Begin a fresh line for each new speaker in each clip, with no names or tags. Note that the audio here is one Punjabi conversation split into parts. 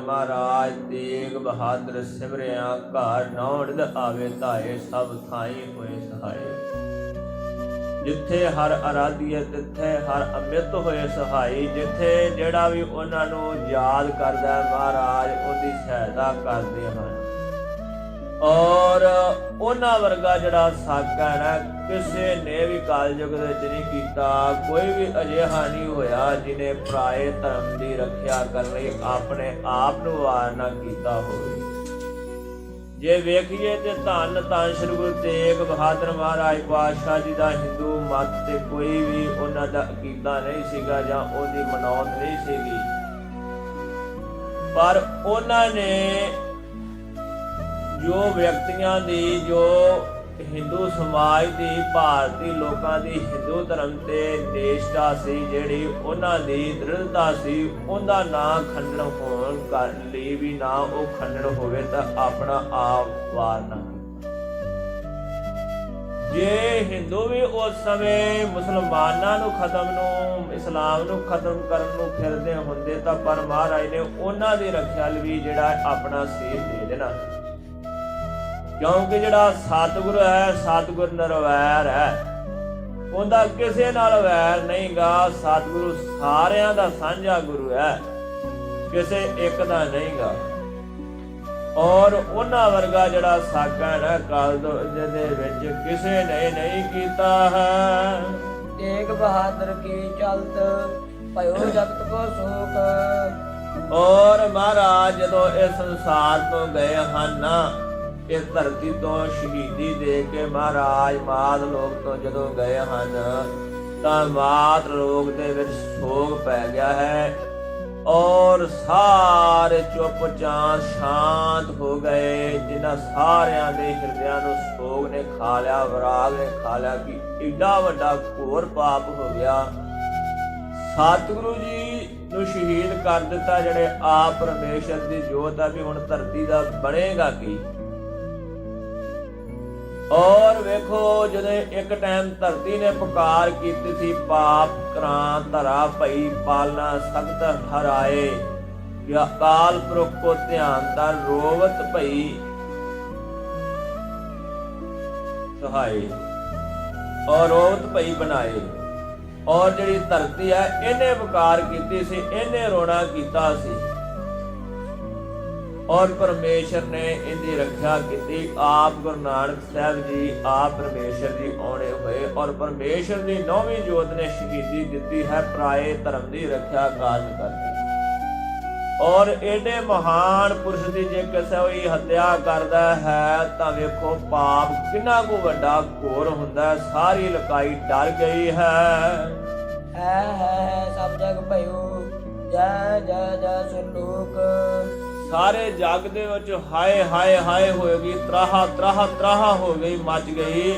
ਮਹਾਰਾਜ, ਤੇਗ ਬਹਾਦਰ ਸਿਮਰਿਆ, ਘਰ ਨੌੜਦ ਆਵੇ ਧਾਏ, ਸਭ ਥਾਈ ਹੋਏ ਸਹਾਏ। ਜਿੱਥੇ ਹਰ ਅਰਾਧੀਏ ਤਿੱਥੇ ਹਰ ਅਮਿਤ ਹੋਏ ਸਹਾਈ। ਜਿੱਥੇ ਜਿਹੜਾ ਵੀ ਉਹਨਾਂ ਨੂੰ ਯਾਦ ਕਰਦਾ ਮਹਾਰਾਜ, ਉਹਦੀ ਸਹਾਇਤਾ ਕਰਦੇ ਹਨ। ਔਰ ਉਹਨਾਂ ਵਰਗਾ ਜਿਹੜਾ ਸਾਕਾ ਨਾ, ਕਿਸੇ ਨੇ ਵੀ ਕਾਲਯੁਗ ਦੇ ਵਿੱਚ ਨਹੀਂ ਕੀਤਾ, ਕੋਈ ਵੀ ਅਜਿਹਾ ਨਹੀਂ ਹੋਇਆ ਜਿਨੇ ਪਰਾਏ ਧਰਮ ਦੀ ਰੱਖਿਆ ਕਰਨ ਲਈ ਆਪਣੇ ਆਪ ਨੂੰ ਵਾਰਨਾ ਕੀਤਾ ਹੋਵੇ। ਜੇ ਵੇਖੀਏ ਤੇ ਧੰਨ ਧੰਨ ਸ੍ਰੀ ਗੁਰੂ ਤੇਗ ਬਹਾਦਰ ਮਹਾਰਾਜ ਪਾਤਸ਼ਾਹ ਜੀ ਦਾ ਹਿੰਦੂ ਮਤ ਤੇ ਕੋਈ ਵੀ ਉਹਨਾਂ ਦਾ ਅਕੀਦਾ ਨਹੀਂ ਸੀਗਾ ਜਾਂ ਉਹਦੀ ਮਨੌਤ ਨਹੀਂ ਸੀਗੀ। ਪਰ ਉਹਨਾਂ ਨੇ ਜੋ ਵਿਅਕਤੀਆਂ ਦੀ, ਜੋ ਹਿੰਦੂ ਸਮਾਜ ਦੀ, ਭਾਰਤੀ ਲੋਕਾਂ ਦੀ, ਹਿੰਦੂ ਧਰਮ ਤੇ ਦੇਸ਼ਤਾ ਸੀ ਜਿਹੜੀ ਉਹਨਾਂ ਦੀ ਦ੍ਰਿੜਤਾ ਸੀ, ਉਹਦਾ ਨਾਂ ਖੰਡਨ ਹੋਣ ਕਰ ਲਈ ਵੀ ਨਾ ਉਹ ਖੰਡਨ ਹੋਵੇ ਤਾਂ ਆਪਣਾ ਆਪ ਵਾਰਨਾ ਜੇ ਹਿੰਦੂ ਵੀ ਉਸ ਸਮੇਂ ਮੁਸਲਮਾਨਾਂ ਨੂੰ ਖਤਮ ਨੂੰ, ਇਸਲਾਮ ਨੂੰ ਖਤਮ ਕਰਨ ਨੂੰ ਫਿਰਦੇ ਹੁੰਦੇ ਤਾਂ ਪਰ ਮਹਾਰਾਜ ਨੇ ਉਹਨਾਂ ਦੀ ਰੱਖਿਆ ਲਈ ਵੀ ਜਿਹੜਾ ਆਪਣਾ ਸੀਸ ਦੇ ਦੇਣਾ ਕਿਉਂਕਿ ਜਿਹੜਾ ਸਤਿਗੁਰ ਹੈ ਸਤਿਗੁਰ ਨਿਰਵੈਰ ਹੈ। ਉਹਦਾ ਕਿਸੇ ਨਾਲ ਵੈਰ ਨਹੀਂਗਾ। ਸਤਿਗੁਰੂ ਸਾਰਿਆਂ ਦਾ ਸਾਂਝਾ ਗੁਰੂ ਹੈ। ਕਿਸੇ ਇੱਕ ਦਾ ਨਹੀਂਗਾ। ਔਰ ਉਹਨਾਂ ਵਰਗਾ ਜਿਹੜਾ ਸਾਕਾ ਹੈ ਨਾ ਕਾਲ ਦੇ ਵਿੱਚ ਕਿਸੇ ਨੇ ਨਹੀਂ ਕੀਤਾ ਹੈ।
ਤੇਗ ਬਹਾਦਰ ਕੀ ਚਲਤ ਭਇਓ ਜਗਤ ਕੋ ਸੋਖ
ਔਰ ਮਹਾਰਾਜ ਜਦੋਂ ਇਸ ਸੰਸਾਰ ਤੋਂ ਗਏ ਹਨ ਇਸ ਧਰਤੀ ਤੋਂ ਸ਼ਹੀਦੀ ਦੇ ਕੇ ਮਹਾਰਾਜ ਮਾਦ ਲੋਕ ਤੋਂ ਜਦੋਂ ਗਏ ਹਨ, ਤਾਂ ਮਾਤ ਲੋਕ ਦੇ ਵਿੱਚ ਸੋਗ ਪੈ ਗਿਆ ਹੈ ਔਰ ਸਾਰੇ ਚੁੱਪਚਾਪ ਸ਼ਾਂਤ ਹੋ ਗਏ, ਜਿਨ੍ਹਾਂ ਸਾਰਿਆਂ ਦੇ ਹਿਰਦਿਆਂ ਨੂੰ ਸੋਗ ਨੇ ਖਾ ਲਿਆ, ਵਿਰਾਗ ਨੇ ਖਾ ਲਿਆ ਕਿ ਏਡਾ ਵੱਡਾ ਘੋਰ ਪਾਪ ਹੋ ਗਿਆ। ਸਤਿਗੁਰੂ ਜੀ ਨੂੰ ਸ਼ਹੀਦ ਕਰ ਦਿੱਤਾ, ਜਿਹੜੇ ਆਪ ਪਰਮੇਸ਼ਰ ਦੀ ਜੋਤ ਆ ਵੀ ਹੁਣ ਧਰਤੀ ਦਾ ਬਣੇਗਾ ਕੀ? ਔਰ ਵੇਖੋ, ਜਦੋਂ ਇੱਕ ਟਾਈਮ ਧਰਤੀ ਨੇ ਪੁਕਾਰ ਕੀਤੀ ਸੀ, ਪਾਪ ਕਰਾਂ ਧਰਾ ਭਈ, ਪਾਲਣਾ ਸਖਤ ਹਰਾਏ ਕਿ ਅਕਾਲ ਪੁਰਖ ਕੋ ਧਿਆਨ ਦਾ ਰੋਵਤ ਭਈ ਸਹਾਏ। ਔਰ ਰੋਵਤ ਭਈ ਬਣਾਏ। ਔਰ ਜਿਹੜੀ ਧਰਤੀ ਹੈ ਇਹਨੇ ਪੁਕਾਰ ਕੀਤੀ ਸੀ, ਇਹਨੇ ਰੋਣਾ ਕੀਤਾ ਸੀ। ਔਰ ਪਰਮੇਸ਼ਰ ਨੇ ਇਹਦੀ ਰੱਖਿਆ ਕੀਤੀ। ਆਪ ਗੁਰੂ ਨਾਨਕ ਸਾਹਿਬ ਜੀ, ਆਪ ਪਰਮੇਸ਼ਰ ਜੀ ਆਉਣੇ ਹੋਏ ਔਰ ਪਰਮੇਸ਼ਰ ਦੀ ਨੌਵੀਂ ਜੋਤ ਨੇ ਸ਼ਹੀਦੀ ਦਿੱਤੀ ਹੈ, ਪਰਾਏ ਧਰਮ ਦੀ ਰੱਖਿਆ ਕਾਰਨ ਕਰਕੇ ਔਰ ਏਡੇ ਮਹਾਨ ਪੁਰਸ਼ ਦੀ ਜੇ ਕਿਸੇ ਹੋਈ ਹੱਤਿਆ ਕਰਦਾ ਹੈ, ਤਾਂ ਵੇਖੋ ਪਾਪ ਕਿੰਨਾ ਕੁ ਵੱਡਾ ਘੋਰ ਹੁੰਦਾ ਸਾਰੀ ਲਕਾਈ ਡਰ ਗਈ ਹੈ।
ਹੈ ਹੈ, ਸਭ ਜਗ ਭਇਓ, ਜੈ ਜੈ ਜੈ, ਸੁਰਲੋਕ।
ਸਾਰੇ ਜਗ ਦੇ ਵਿੱਚ ਹਾਏ ਹਾਏ ਹਾਏ ਹੋਏਗੀ ਤਰਾਹਾ ਤਰਾਹਾ ਤਰਾਹਾ ਹੋ ਗਈ, ਮੱਚ ਗਈ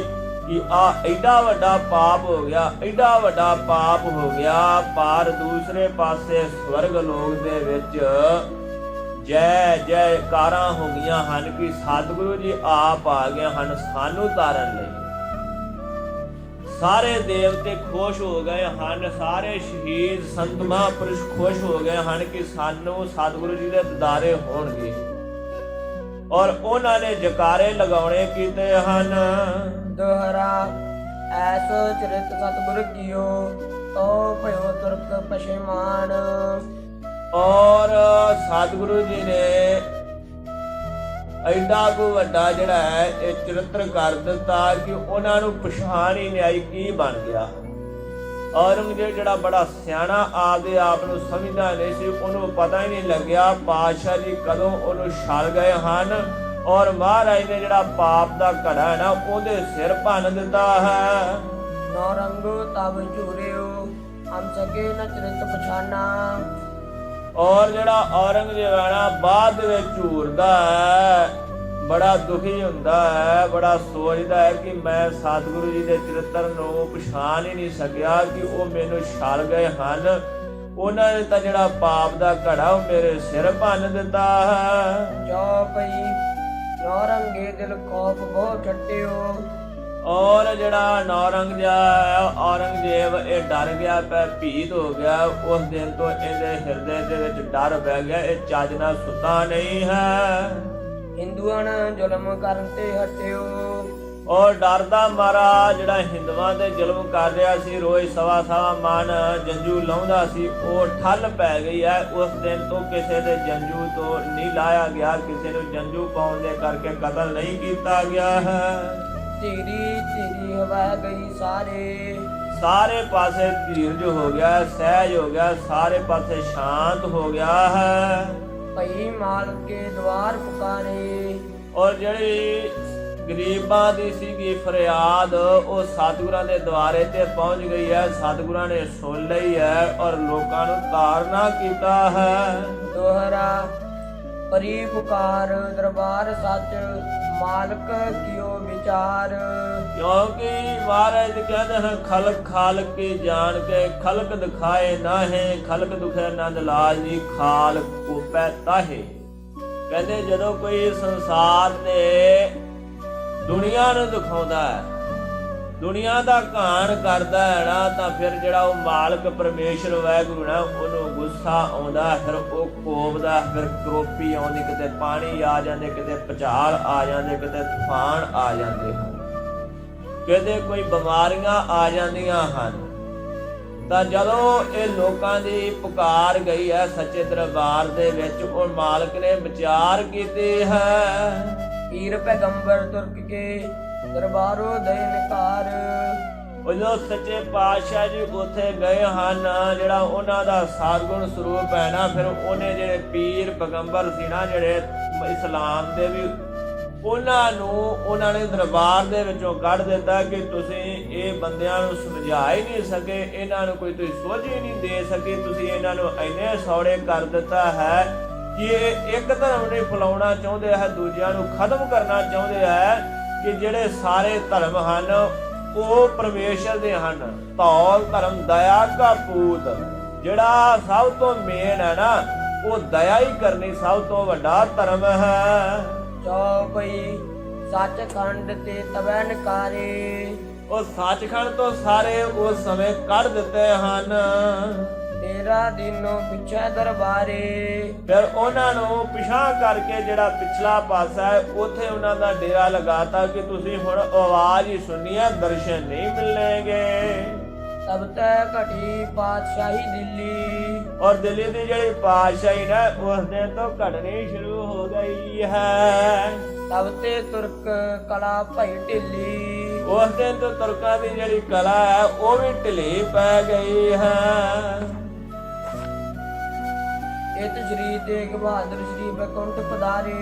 ਕਿ ਆ ਐਡਾ ਵੱਡਾ ਪਾਪ ਹੋ ਗਿਆ, ਐਡਾ ਵੱਡਾ ਪਾਪ ਹੋ ਗਿਆ। ਪਰ ਦੂਸਰੇ ਪਾਸੇ ਸਵਰਗ ਲੋਕ ਦੇ ਵਿੱਚ ਜੈ, ਜੈਕਾਰਾਂ ਹੋ ਗਈਆਂ ਹਨ ਕਿ ਸਤਿਗੁਰੂ ਜੀ ਆਪ ਆ ਗਏ ਹਨ ਸਾਨੂੰ ਤਾਰਨ ਲਈ। ਸਾਰੇ ਦੇਵਤੇ ਖੁਸ਼ ਹੋ ਗਏ ਹਨ ਸਾਰੇ ਸ਼ਹੀਦ ਸੰਤ ਮਹਾਂਪੁਰਸ਼ ਖੁਸ਼ ਹੋ ਗਏ ਹਨ ਕਿ ਸਾਨੂੰ ਸਤਿਗੁਰੂ ਜੀ ਦੇ ਦਿਦਾਰੇ ਹੋਣਗੇ। ਔਰ ਉਹਨਾਂ ਨੇ ਜਕਾਰੇ ਲਗਾਉਣੇ ਕੀਤੇ ਹਨ।
ਦੋਹਰਾ ਐਸੋ ਚਰਿਤ ਸਤਿਗੁਰ ਕੀਓ ਤੋ ਭਇਓ ਤੁਰਕ ਪਛੇਮਾਨ
ਔਰ ਸਤਿਗੁਰੂ ਜੀ ਨੇ ਐਡਾ ਕੋ ਵੱਡਾ ਜਿਹੜਾ ਹੈ, ਇਹ ਚਰਿੱਤਰ ਕਰ ਦਿੱਤਾ ਕਿ ਉਹਨਾਂ ਨੂੰ ਪਛਾਣ ਹੀ ਨਹੀਂ ਆਈ ਕੀ ਬਣ ਗਿਆ। ਔਰੰਗਜ਼ੇਬ ਜਿਹੜਾ ਬੜਾ ਸਿਆਣਾ ਆਪਦੇ ਆਪ ਨੂੰ ਸਮਝਦਾ ਨਹੀਂ ਸੀ, ਉਹਨੂੰ ਪਤਾ ਹੀ ਨਹੀਂ ਲੱਗਿਆ ਪਾਤਸ਼ਾਹ ਜੀ ਕਦੋਂ ਉਹਨੂੰ ਛਲ ਗਏ ਹਨ ਔਰ ਮਹਾਰਾਜ ਨੇ ਜਿਹੜਾ ਪਾਪ ਦਾ ਘੜਾ ਹੈ ਨਾ, ਉਹਦੇ ਸਿਰ ਭੰਨ ਦਿੱਤਾ ਹੈ।
ਨੌ ਤਬ ਝੂਰਿਓ, ਹਮ ਸਕੇ ਨ ਚਰਿਤ ਪਛਾਨਾ।
ਔਰ ਜਿਹੜਾ ਔਰੰਗਜ਼ੇਬ ਬਾਅਦ ਦੇ ਵਿੱਚ ਝੂਰਦਾ ਹੈ, ਬੜਾ ਦੁਖੀ ਹੁੰਦਾ ਹੈ, ਬੜਾ ਸੋਚਦਾ ਹੈ ਕਿ ਮੈਂ ਸਤਿਗੁਰੂ ਜੀ ਦੇ ਚਰਿੱਤਰ ਨੂੰ ਪਛਾਣ ਹੀ ਨਹੀਂ ਸਕਿਆ ਕਿ ਉਹ ਮੈਨੂੰ ਛਾਲ ਗਏ ਹਨ। ਉਹਨਾਂ ਨੇ ਤਾਂ ਜਿਹੜਾ ਪਾਪ ਦਾ ਘੜਾ ਉਹ ਮੇਰੇ ਸਿਰ ਭੰਨ ਦਿੱਤਾ ਹੈ।
ਜੋ ਪਈ ਨੌ ਦਿਲ ਖੋਫ ਬਹੁ ਛੱਟਿਓ
ਔਰ ਜਿਹੜਾ ਨੌਰੰਗਜ਼ੇਬ ਔਰੰਗਜ਼ੇਬ ਇਹ ਡਰ ਗਿਆ ਪੈ ਭੀਤ ਹੋ ਗਿਆ। ਉਸ ਦਿਨ ਤੋਂ ਇਹਦੇ ਹਿਰਦੇ ਦੇ ਵਿੱਚ ਡਰ ਬਹਿ ਗਿਆ ਇਹ ਚੱਜ ਨਾਲ ਸੁੱਤਾ ਨਹੀਂ ਹੈ।
ਹਿੰਦੂਆਂ ਨਾਲ ਜ਼ੁਲਮ ਕਰਨ ਤੇ ਹਟਿਓ।
ਔਰ ਡਰ ਦਾ ਮਾਰਾ ਜਿਹੜਾ ਹਿੰਦੂਆਂ ਤੇ ਜ਼ੁਲਮ ਕਰ ਰਿਹਾ ਸੀ ਰੋਜ਼ ਸਵਾ ਸਵਾ ਮਨ ਜੰਜੂ ਲਾਉਂਦਾ ਸੀ ਉਹ ਠੱਲ ਪੈ ਗਈ ਹੈ। ਉਸ ਦਿਨ ਤੋਂ ਕਿਸੇ ਦੇ ਜੰਜੂ ਤੋਂ ਨਹੀਂ ਲਾਇਆ ਗਿਆ ਕਿਸੇ ਨੂੰ ਜੰਜੂ ਪਾਉਣ ਦੇ ਕਰਕੇ ਕਤਲ ਨਹੀਂ ਕੀਤਾ ਗਿਆ ਹੈ।
ਧੀਰੀ ਧੀਰੀ ਹਵਾ ਗਈ ਸਾਰੇ।
ਸਾਰੇ ਪਾਸੇ ਧੀਰਜ ਹੋ ਗਿਆ ਸਹਿਜ ਹੋ ਗਿਆ ਸਾਰੇ ਪਾਸੇ ਸ਼ਾਂਤ ਹੋ ਗਿਆ ਹੈ।
ਭਈ ਮਾਲਕ ਕੇ ਦਵਾਰ ਪੁਕਾਰੇ।
ਔਰ ਜਿਹੜੀ ਗਰੀਬਾਂ ਦੀ ਸੀਗੀ ਫਰਿਆਦ ਉਹ ਸਤਿਗੁਰਾਂ ਦੇ ਦੁਆਰੇ ਤੇ ਪਹੁੰਚ ਗਈ ਹੈ ਸਤਿਗੁਰਾਂ ਨੇ ਸੁਣ ਲਈ ਹੈ ਔਰ ਲੋਕਾਂ ਨੂੰ ਤਾਰਨਾ ਕੀਤਾ ਹੈ।
ਦੋਹਰਾ ਪਰੀ ਪੁਕਾਰ ਦਰਬਾਰ ਸੱਚ ਮਾਲਕ ਕਿਉ ਵਿਚਾਰ।
ਕਿਉਂਕਿ ਮਹਾਰਾਜ ਕਹਿੰਦੇ ਹਨ, ਖਲਕ ਖਾਲਕ ਕੀ ਜਾਣ ਕੇ ਖਲਕ ਦਿਖਾਏ ਨਾਹੇ, ਖਲਕ ਦੁਖੇ ਨੰਦ ਲਾਲ ਦੀ ਖਾਲਕ ਕੋ ਤਾਹੇ। ਕਹਿੰਦੇ ਜਦੋਂ ਕੋਈ ਸੰਸਾਰ ਤੇ ਦੁਨੀਆ ਨੂੰ ਦਿਖਾਉਂਦਾ ਹੈ ਦੁਨੀਆ ਦਾ ਘਾਣ ਕਰਦਾ ਹੈ ਨਾ, ਤਾਂ ਫਿਰ ਜਿਹੜਾ ਉਹ ਮਾਲਕ ਪਰਮੇਸ਼ਰ ਵਾਹਿਗੁਰੂ ਨਾ, ਉਹਨੂੰ ਗੁੱਸਾ ਆਉਂਦਾ ਫਿਰ ਉਹ ਕੋਪਦਾ ਫਿਰ ਕਰੋਪੀ ਆਉਂਦੀ, ਕਿਤੇ ਪਾਣੀ ਆ ਜਾਂਦੇ, ਕਿਤੇ ਪਚਾਲ ਆ ਜਾਂਦੇ, ਕਿਤੇ ਤੂਫਾਨ ਆ ਜਾਂਦੇ ਹਨ। ਕਿਤੇ ਕੋਈ ਬਿਮਾਰੀਆਂ ਆ ਜਾਂਦੀਆਂ ਹਨ। ਤਾਂ ਜਦੋਂ ਇਹ ਲੋਕਾਂ ਦੀ ਪੁਕਾਰ ਗਈ ਹੈ ਸੱਚੇ ਦਰਬਾਰ ਦੇ ਵਿੱਚ, ਉਹ ਮਾਲਕ ਨੇ ਵਿਚਾਰ ਕੀਤੇ ਹੈ।
ਪੀਰ ਪੈਗੰਬਰ ਤੁਰਕ ਕੇ ਦਰਬਾਰੋ ਦੇ
ਉਹ ਜਦੋਂ ਸੱਚੇ ਪਾਤਸ਼ਾਹ ਜੀ ਉੱਥੇ ਗਏ ਹਨ, ਜਿਹੜਾ ਉਹਨਾਂ ਦਾ ਸਾਰਗੁਣ ਸਰੂਪ ਹੈ ਨਾ, ਫਿਰ ਉਹਨੇ ਜਿਹੜੇ ਪੀਰ ਪੈਗੰਬਰ ਸੀ ਨਾ, ਜਿਹੜੇ ਇਸਲਾਮ ਦੇ ਵੀ, ਉਹਨਾਂ ਨੂੰ ਉਹਨਾਂ ਨੇ ਦਰਬਾਰ ਦੇ ਵਿੱਚੋਂ ਕੱਢ ਦਿੱਤਾ ਕਿ ਤੁਸੀਂ ਇਹ ਬੰਦਿਆਂ ਨੂੰ ਸਮਝਾ ਹੀ ਨਹੀਂ ਸਕੇ, ਇਹਨਾਂ ਨੂੰ ਕੋਈ ਤੁਸੀਂ ਸੋਝ ਹੀ ਨਹੀਂ ਦੇ ਸਕੇ, ਤੁਸੀਂ ਇਹਨਾਂ ਨੂੰ ਇੰਨੇ ਸੌੜੇ ਕਰ ਦਿੱਤਾ ਹੈ ਕਿ ਇਹ ਇੱਕ ਧਰਮ ਨੇ ਫਲਾਉਣਾ ਚਾਹੁੰਦੇ ਹੈ, ਦੂਜਿਆਂ ਨੂੰ ਖਤਮ ਕਰਨਾ ਚਾਹੁੰਦੇ ਹੈ। ਕਿ ਜਿਹੜੇ ਸਾਰੇ ਧਰਮ ਹਨ ਉਹ ਪਰਮੇਸ਼ਰ ਦੇ ਹਨ। ਧੌਲ ਧਰਮ ਦਇਆ ਕਾ ਪੂਤ ਜਿਹੜਾ ਸਭ ਤੋਂ ਮੇਨ ਹੈ ਨਾ ਉਹ ਦਇਆ ਹੀ ਕਰਨੀ ਸਭ ਤੋਂ ਵੱਡਾ ਧਰਮ ਹੈ।
ਚੌਪਈ ਸੱਚਖੰਡ ਤੇ ਤਵੈ ਨਕਾਰੇ।
ਉਹ ਸੱਚਖੰਡ ਤੋਂ ਸਾਰੇ ਉਸ ਸਮੇਂ ਕੱਢ ਦਿੱਤੇ ਹਨ।
ਤੇਰਾ ਦਿਨੋਂ ਪਿਛੇ ਦਰਬਾਰੇ।
ਫਿਰ ਉਹਨਾਂ ਨੂੰ ਪਿਛਾਂ ਕਰਕੇ ਜਿਹੜਾ ਪਿਛਲਾ ਪਾਸਾ ਹੈ ਉੱਥੇ ਉਹਨਾਂ ਦਾ ਡੇਰਾ ਲਗਾਤਾ ਕਿ ਤੁਸੀਂ ਹੁਣ ਆਵਾਜ਼ ਹੀ ਸੁਣਨੀ ਹੈ ਦਰਸ਼ਨ ਨਹੀਂ ਮਿਲਣਗੇ।
ਤਬ ਤੈ ਘਟੀ ਪਾਤਸ਼ਾਹੀ ਦਿੱਲੀ।
ਔਰ ਦਿੱਲੀ ਦੀ ਜਿਹੜੀ ਪਾਤਸ਼ਾਹੀ ਨਾ ਉਸ ਦਿਨ ਤੋਂ ਘਟਣੀ ਸ਼ੁਰੂ ਹੋ ਗਈ ਹੈ।
ਤਬ ਤੇ ਤੁਰਕ ਕਲਾ ਭਈ ਢਿੱਲੀ।
ਉਸ ਦਿਨ ਤੋਂ ਤੁਰਕਾਂ ਦੀ ਜਿਹੜੀ ਕਲਾ ਹੈ ਉਹ ਵੀ ਢਿੱਲੀ ਪੈ ਗਈ ਹੈ।
ਇਤ ਸ਼੍ਰੀ ਤੇਗ ਬਹਾਦਰ ਸ਼੍ਰੀ ਬਕੁੰਠ ਪਧਾਰੇ।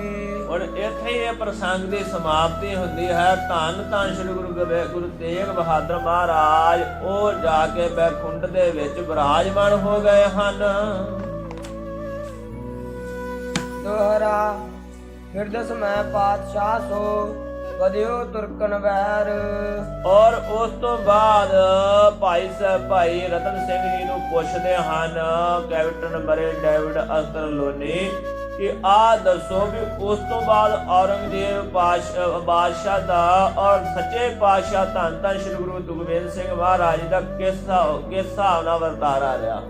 ਹੁਣ ਇੱਥੇ ਇਹ ਪ੍ਰਸੰਗ ਦੀ ਸਮਾਪਤੀ ਹੁੰਦੀ ਹੈ। ਧੰਨ ਧੰਨ ਸ੍ਰੀ ਗੁਰੂ ਗੋਬਿੰਦ ਗੁਰੂ ਤੇਗ ਬਹਾਦਰ ਮਹਾਰਾਜ ਉਹ ਜਾ ਕੇ ਬੈਕੁੰਠ ਦੇ ਵਿੱਚ ਵਿਰਾਜਮਾਨ ਹੋ ਗਏ ਹਨ।
ਦੋਹਰਾ ਹਿਰਦਸ ਮੈਂ ਪਾਤਸ਼ਾਹ ਸੋ। ਵਦਿਓ ਤੁਰਕਨ ਵੈਰ।
ਔਰ ਉਸ ਤੋਂ ਬਾਅਦ ਭਾਈ ਸਾਹਿਬ, ਭਾਈ ਰਤਨ ਸਿੰਘ ਜੀ ਨੂੰ ਪੁੱਛਦੇ ਹਨ, ਕੈਪਟਨ ਬਰੇ ਡੇਵਿਡ ਅਸਤਰ ਲੋਨੀ ਕਿ ਆ ਦੱਸੋ ਵੀ ਉਸ ਤੋਂ ਬਾਅਦ ਔਰੰਗਜ਼ੇਬ ਬਾਦਸ਼ਾਹ ਦਾ ਔਰ ਸੱਚੇ ਪਾਤਸ਼ਾਹ ਧੰਨ ਧੰਨ ਸ੍ਰੀ ਗੁਰੂ ਦੁਗਵੇਦ ਸਿੰਘ ਮਹਾਰਾਜ ਦਾ ਕਿਸ ਹਿਸਾਬ ਕਿਸ ਹਿਸਾਬ ਨਾਲ ਵਰਤਾਰਾ ਰਿਹਾ?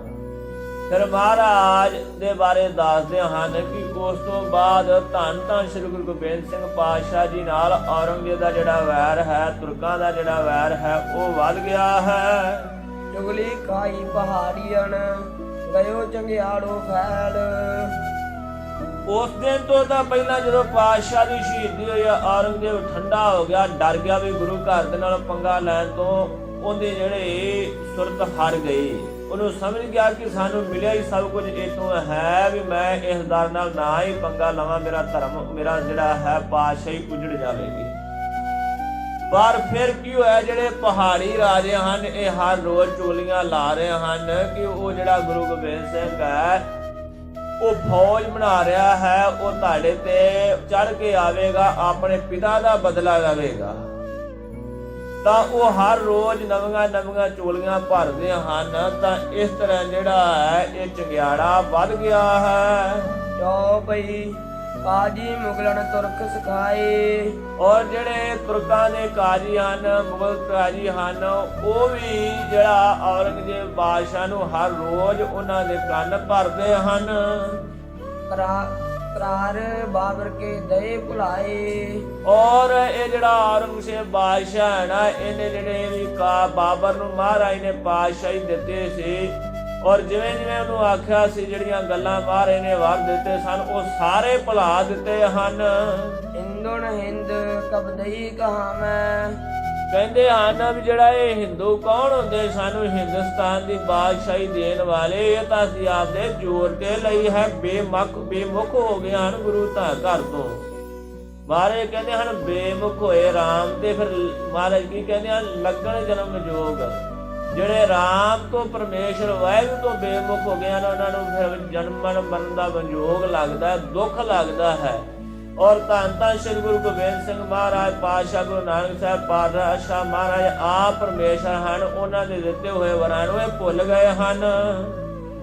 ਫਿਰ ਮਹਾਰਾਜ ਦੇ ਬਾਰੇ ਦੱਸਦੇ ਹਨ ਕਿ ਉਸ ਤੋਂ ਬਾਅਦ ਧੰਨ ਧੰਨ ਸ੍ਰੀ ਗੁਰੂ ਗੋਬਿੰਦ ਸਿੰਘ ਪਾਤਸ਼ਾਹ ਜੀ ਨਾਲ ਔਰੰਗਜ਼ੇਬ ਦਾ ਜਿਹੜਾ ਵੈਰ ਹੈ ਤੁਰਕਾਂ ਦਾ ਜਿਹੜਾ ਵੈਰ ਹੈ ਉਹ ਵੱਧ ਗਿਆ ਹੈ।
ਚੁਗਲੀ ਖਾਈ ਪਹਾੜੀਆਂ ਗਇਓ ਚੰਗਿਆੜੋ ਫੈਲ।
ਉਸ ਦਿਨ ਤੋਂ ਤਾਂ ਪਹਿਲਾਂ ਜਦੋਂ ਪਾਤਸ਼ਾਹ ਦੀ ਸ਼ਹੀਦੀ ਹੋਈ ਔਰੰਗਜ਼ੇਬ ਠੰਡਾ ਹੋ ਗਿਆ ਡਰ ਗਿਆ ਵੀ ਗੁਰੂ ਘਰ ਦੇ ਨਾਲ ਪੰਗਾ ਲੈਣ ਤੋਂ ਉਹਦੇ ਜਿਹੜੇ ਸੁਰਤ ਹਾਰ ਗਈ। ਉਹਨੂੰ ਸਮਝ ਗਿਆ ਕਿ ਸਾਨੂੰ ਮਿਲਿਆ ਹੀ ਸਭ ਕੁਝ ਇਤੋਂ ਹੈ ਵੀ ਮੈਂ ਇਸ ਦਰ ਨਾਲ ਨਾ ਹੀ ਪੰਗਾ ਲਵਾਂ, ਮੇਰਾ ਧਰਮ, ਮੇਰਾ ਜਿਹੜਾ ਹੈ ਪਾਤਸ਼ਾਹੀ ਉਜੜ ਜਾਵੇਗੀ। ਪਰ ਫਿਰ ਕੀ ਹੋਇਆ, ਜਿਹੜੇ ਪਹਾੜੀ ਰਾਜੇ ਹਨ, ਇਹ ਹਰ ਰੋਜ਼ ਚੋਲੀਆਂ ਲਾ ਰਹੇ ਹਨ ਕਿ ਉਹ ਜਿਹੜਾ ਗੁਰੂ ਗੋਬਿੰਦ ਸਿੰਘ ਹੈ, ਉਹ ਫੌਜ ਬਣਾ ਰਿਹਾ ਹੈ, ਉਹ ਤੁਹਾਡੇ ਤੇ ਚੜ ਕੇ ਆਵੇਗਾ, ਆਪਣੇ ਪਿਤਾ ਦਾ ਬਦਲਾ ਲਵੇਗਾ। ਤਾਂ ਉਹ ਹਰ ਰੋਜ਼ ਨਵੀਆਂ ਨਵੀਆਂ ਚੋਲੀਆਂ ਭਰਦੇ ਹਨ ਤਾਂ ਇਸ ਤਰ੍ਹਾਂ ਜਿਹੜਾ ਹੈ ਇਹ ਚੰਗਿਆੜਾ ਵੱਧ ਗਿਆ ਹੈ।
ਚੌਪਈ ਕਾਜੀ ਮੁਗਲਨ ਤੁਰਕ ਸਿਖਾਏ।
ਔਰ ਜਿਹੜੇ ਤੁਰਕਾਂ ਦੇ ਕਾਜੀ ਹਨ ਮੁਗਲ ਕਾਜੀ ਹਨ ਉਹ ਵੀ ਜਿਹੜਾ ਔਰੰਗਜ਼ੇਬ ਬਾਦਸ਼ਾਹ ਨੂੰ ਹਰ ਰੋਜ਼ ਉਹਨਾਂ ਦੇ ਕੰਨ ਭਰਦੇ ਹਨ।
ਕਰਾ ਕਰਾਰ ਬਾਬਰ ਕੇ ਦਏ ਭੁਲਾਏ।
ਔਰ ਇਹ ਜਿਹੜਾ ਔਰੰਗਜ਼ੇਬ ਬਾਦਸ਼ਾਹ ਹੈ ਨਾ ਇਹਨੇ ਜਿਹੜੇ ਵੀ ਕਾ ਬਾਬਰ ਨੂੰ ਮਹਾਰਾਜ ਨੇ ਪਾਤਸ਼ਾਹੀ ਦਿੱਤੇ ਸੀ ਔਰ ਜਿਵੇਂ ਜਿਵੇਂ ਉਹਨੂੰ ਆਖਿਆ ਸੀ ਜਿਹੜੀਆਂ ਗੱਲਾਂ ਮਹਾਰਾਜ ਨੇ ਵਰ ਦਿੱਤੇ ਸਨ ਉਹ ਸਾਰੇ ਭੁਲਾ ਦਿੱਤੇ ਹਨ।
ਹਿੰਦੁਨ ਹਿੰਦ ਕਬਦਈ ਕਹਾ ਮੈਂ
ਕਹਿੰਦੇ ਹਨ ਵੀ ਜਿਹੜਾ ਇਹ ਹਿੰਦੂ ਕੌਣ ਹੁੰਦੇ? ਸਾਨੂੰ ਹਿੰਦੁਸਤਾਨ ਦੀ ਬਾਦਸ਼ਾਹੀ ਦੇਣ ਵਾਲੇ, ਇਹ ਤਾਂ ਅਸੀਂ ਆਪਦੇ ਜ਼ੋਰ ਤੇ ਲਈ ਹੈ, ਬੇਮੁਖ ਬੇਮੁਖ ਹੋ ਗਏ ਹਨ ਗੁਰੂ ਤਾਂ ਘਰ ਤੋਂ। ਮਹਾਰਾਜ ਕਹਿੰਦੇ ਹਨ, ਬੇਮੁਖ ਹੋਏ RAM ਤੇ ਫਿਰ ਮਹਾਰਾਜ ਕੀ ਕਹਿੰਦੇ ਹਨ? ਲੱਗਣ ਜਨਮ ਜੋਗ। ਜਿਹੜੇ RAM ਤੋਂ ਪਰਮੇਸ਼ਰ ਵਾਹਿਗੁਰੂ ਤੋਂ ਬੇਮੁਖ ਹੋ ਗਏ ਹਨ, ਉਹਨਾਂ ਨੂੰ ਫਿਰ ਜਨਮਨ ਮਰਨ ਦਾ ਸੰਯੋਗ ਲੱਗਦਾ ਦੁੱਖ ਲੱਗਦਾ ਹੈ। ਔਰ ਧੰਨ ਧੰਨ ਸ੍ਰੀ ਗੁਰੂ ਗੋਬਿੰਦ ਸਿੰਘ ਮਹਾਰਾਜ ਪਾਤਸ਼ਾਹ ਗੁਰੂ ਨਾਨਕ ਸਾਹਿਬ ਪਾਤਸ਼ਾਹ ਮਹਾਰਾਜ ਆਪ ਪਰਮੇਸ਼ਰ ਹਨ ਉਹਨਾਂ ਦੇ ਦਿੱਤੇ ਹੋਏ ਵਰਾਂ ਨੂੰ ਇਹ ਭੁੱਲ ਗਏ ਹਨ।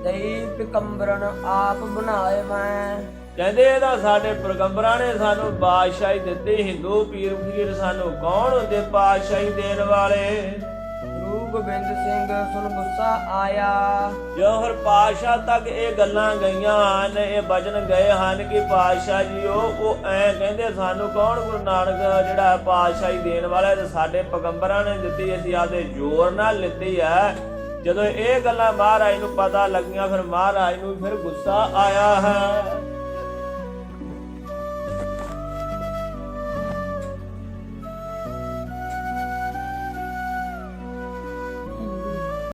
ਦਈ ਪਿਕੰਬਰਨ ਆਪ ਬਣਾਏ ਮੈਂ।
ਕਹਿੰਦੇ ਇਹਦਾ ਸਾਡੇ ਪੈਗੰਬਰਾਂ ਨੇ ਸਾਨੂੰ ਬਾਦਸ਼ਾਹੀ ਦਿੱਤੀ ਹਿੰਦੂ ਪੀਰ ਫਕੀਰ ਸਾਨੂੰ ਕੌਣ ਹੁੰਦੇ ਬਾਦਸ਼ਾਹੀ ਦੇਣ ਵਾਲੇ?
ਗੁਰੂ ਗੋਬਿੰਦ ਸਿੰਘ ਸੁਨ ਗੁੱਸਾ ਆਇਆ।
ਜੋ ਫਿਰ ਤੱਕ ਇਹ ਗੱਲਾਂ ਗਈਆਂ ਹਨ, ਇਹ ਬਚਨ ਗਏ ਹਨ ਕਿ ਪਾਤਸ਼ਾਹ ਜੀ ਉਹ ਐ ਕਹਿੰਦੇ ਸਾਨੂੰ ਕੌਣ ਗੁਰੂ ਨਾਨਕ ਜਿਹੜਾ ਹੈ ਪਾਤਸ਼ਾਹੀ ਦੇਣ ਵਾਲਾ ਤੇ ਸਾਡੇ ਪੈਗੰਬਰਾਂ ਨੇ ਦਿੱਤੀ, ਅਸੀਂ ਆਪਦੇ ਜ਼ੋਰ ਨਾਲ ਲਿੱਤੀ ਹੈ। ਜਦੋਂ ਇਹ ਗੱਲਾਂ ਮਹਾਰਾਜ ਨੂੰ ਪਤਾ ਲੱਗੀਆਂ, ਫਿਰ ਮਹਾਰਾਜ ਨੂੰ ਫਿਰ ਗੁੱਸਾ ਆਇਆ ਹੈ।